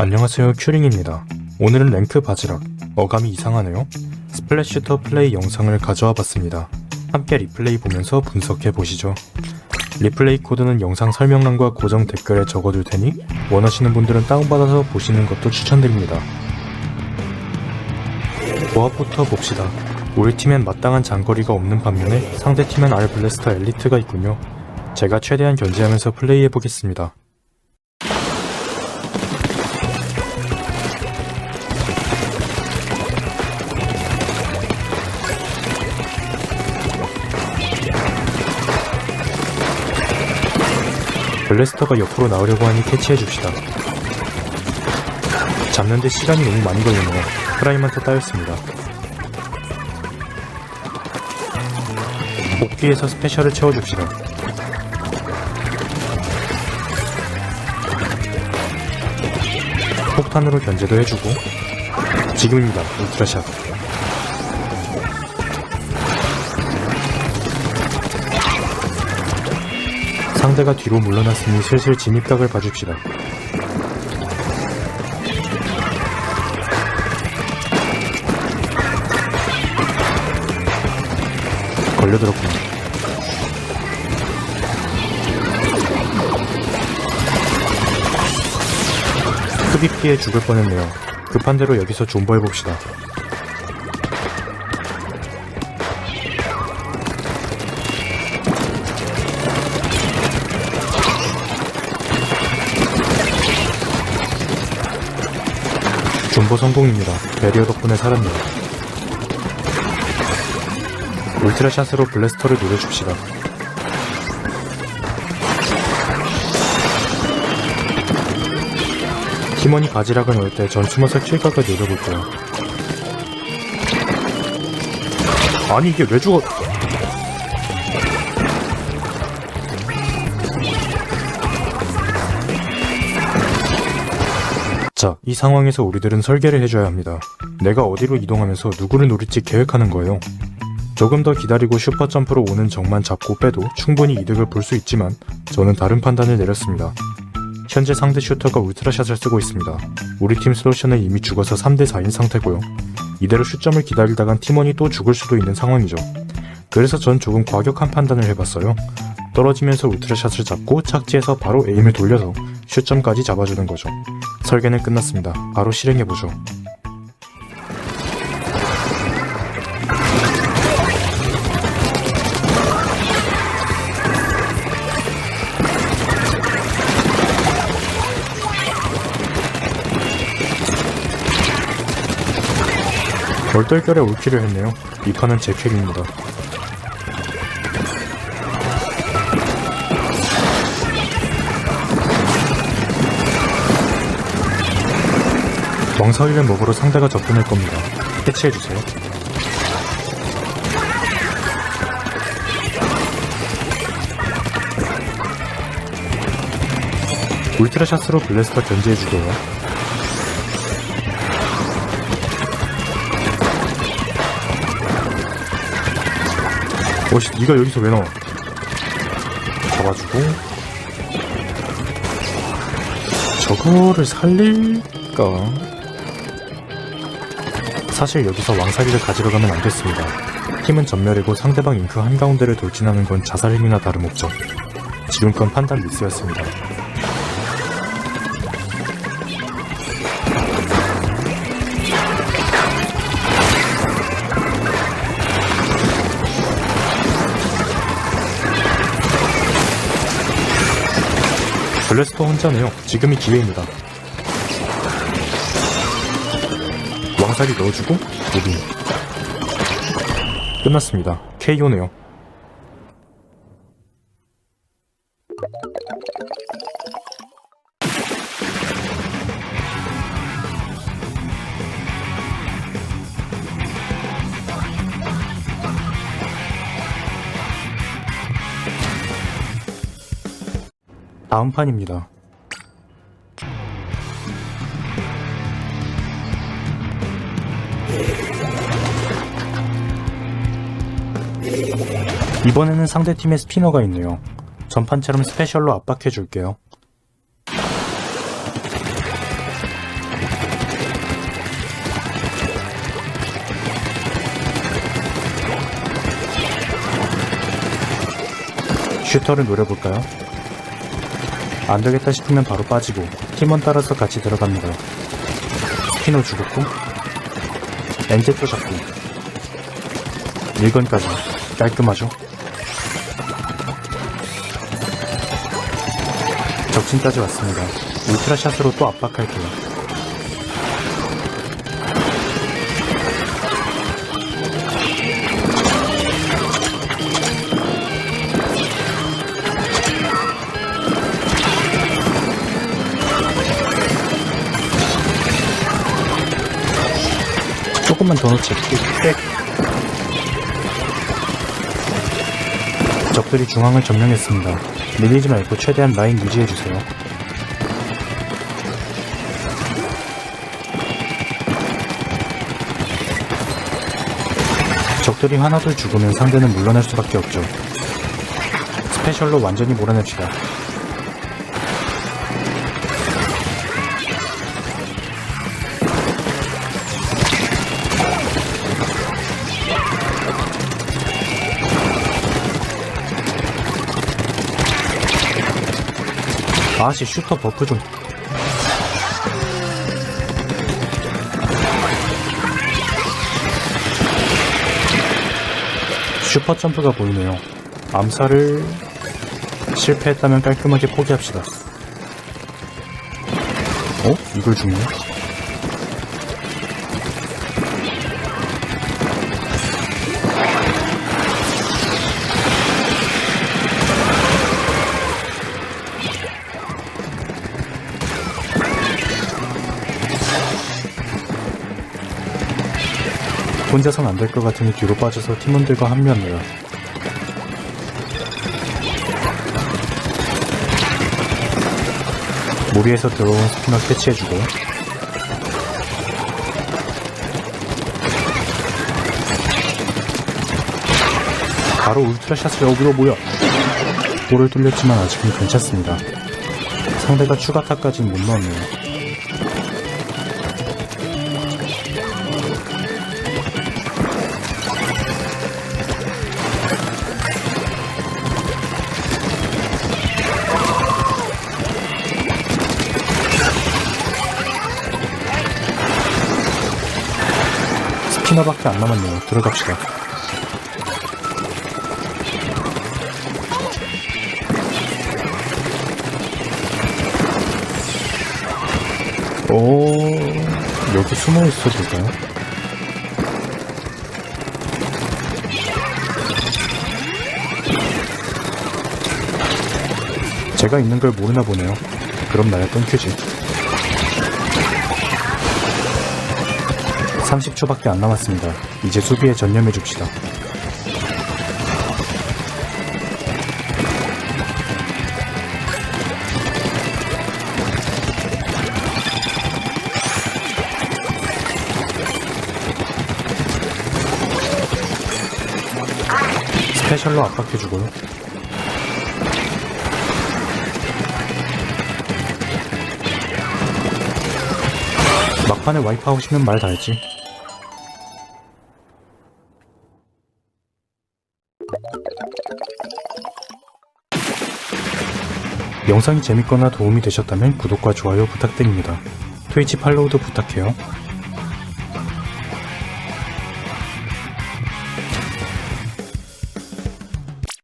안녕하세요 큐링입니다. 오늘은 랭크 바지락, 어감이 이상하네요. 스플래시터 플레이 영상을 가져와 봤습니다. 함께 리플레이 보면서 분석해 보시죠. 리플레이 코드는 영상 설명란과 고정 댓글에 적어둘 테니 원하시는 분들은 다운받아서 보시는 것도 추천드립니다. 조합부터 봅시다. 우리 팀엔 마땅한 장거리가 없는 반면에 상대 팀엔 알 블래스터 엘리트가 있군요. 제가 최대한 견제하면서 플레이해 보겠습니다. 블래스터가 옆으로 나오려고 하니 캐치해줍시다. 잡는데 시간이 너무 많이 걸리네요. 프라임한테 따였습니다. 복귀해서 스페셜을 채워줍시다. 폭탄으로 견제도 해주고 지금입니다. 울트라샷. 상대가 뒤로 물러났으니 슬슬 진입각을 봐줍시다. 걸려들었군요. 흡입 피해 죽을 뻔했네요. 급한 대로 여기서 존버해봅시다. 존버 성공입니다. 배리어 덕분에 살았네요. 울트라 샷으로 블래스터를 노려줍시다. 팀원이 바지락을 넣을 때 전 숨어서 킬각을 노려볼게요. 아니 이게 왜 죽어? 자, 이 상황에서 우리들은 설계를 해줘야 합니다. 내가 어디로 이동하면서 누구를 노릴지 계획하는 거예요. 조금 더 기다리고 슈퍼점프로 오는 적만 잡고 빼도 충분히 이득을 볼 수 있지만 저는 다른 판단을 내렸습니다. 현재 상대 슈터가 울트라샷을 쓰고 있습니다. 우리 팀 솔루션은 이미 죽어서 3대4인 상태고요. 이대로 슈점을 기다리다간 팀원이 또 죽을 수도 있는 상황이죠. 그래서 전 조금 과격한 판단을 해봤어요. 떨어지면서 울트라샷을 잡고 착지해서 바로 에임을 돌려서 슈점까지 잡아주는 거죠. 설계는 끝났습니다. 바로 실행해보죠. 얼떨결에 올킬을 했네요. 이 판은 제 킬입니다. 왕사위를 먹으러 상대가 접근할 겁니다. 캐치해주세요. 울트라샷으로 블래스터 견제해주고요. 오씨, 니가 여기서 왜 나와? 잡아주고 저거를 살릴까? 사실 여기서 왕사기를 가지러 가면 안 됐습니다. 팀은 전멸이고 상대방 잉크 한가운데를 돌진하는 건 자살 행위나 다름없죠. 지금 건 판단 미스였습니다. 블래스터 혼자네요. 지금이 기회입니다. 왕살이 넣어주고 무빙 끝났습니다. KO네요. 다음 판입니다. 이번에는 상대팀의 스피너가 있네요. 전판처럼 스페셜로 압박해줄게요. 슈터를 노려볼까요? 안되겠다 싶으면 바로 빠지고 팀원 따라서 같이 들어갑니다. 스피너 죽었고 엔제도 잡고 1건까지 깔끔하죠? 적진까지 왔습니다. 울트라샷으로 또 압박할게요. 조금만 더 넣지. 백. 적들이 중앙을 점령했습니다. 밀리지 말고 최대한 라인 유지해주세요. 적들이 하나둘 죽으면 상대는 물러날 수밖에 없죠. 스페셜로 완전히 몰아냅시다. 아씨 슈터 버프 좀 슈퍼 점프가 보이네요 암살을 실패했다면 깔끔하게 포기합시다 어? 이걸 죽네? 혼자선 안 될 것 같으니 뒤로 빠져서 팀원들과 합류합니다. 무리에서 들어온 스피너 캐치해주고 바로 울트라샷을 여기로 모여 볼을 뚫렸지만 아직은 괜찮습니다. 상대가 추가타까지는 못 넣었네요. 스피너밖에 안 남았네요. 들어갑시다. 오, 여기 숨어 있어도 될까요? 제가 있는 걸 모르나 보네요. 그럼 나야 끊기지. 30초밖에 안 남았습니다. 이제 수비에 전념해 줍시다. 스페셜로 압박해주고요. 막판에 와이프하고 싶으면 말다 했지. 영상이 재밌거나 도움이 되셨다면 구독과 좋아요 부탁드립니다. 트위치 팔로우도 부탁해요.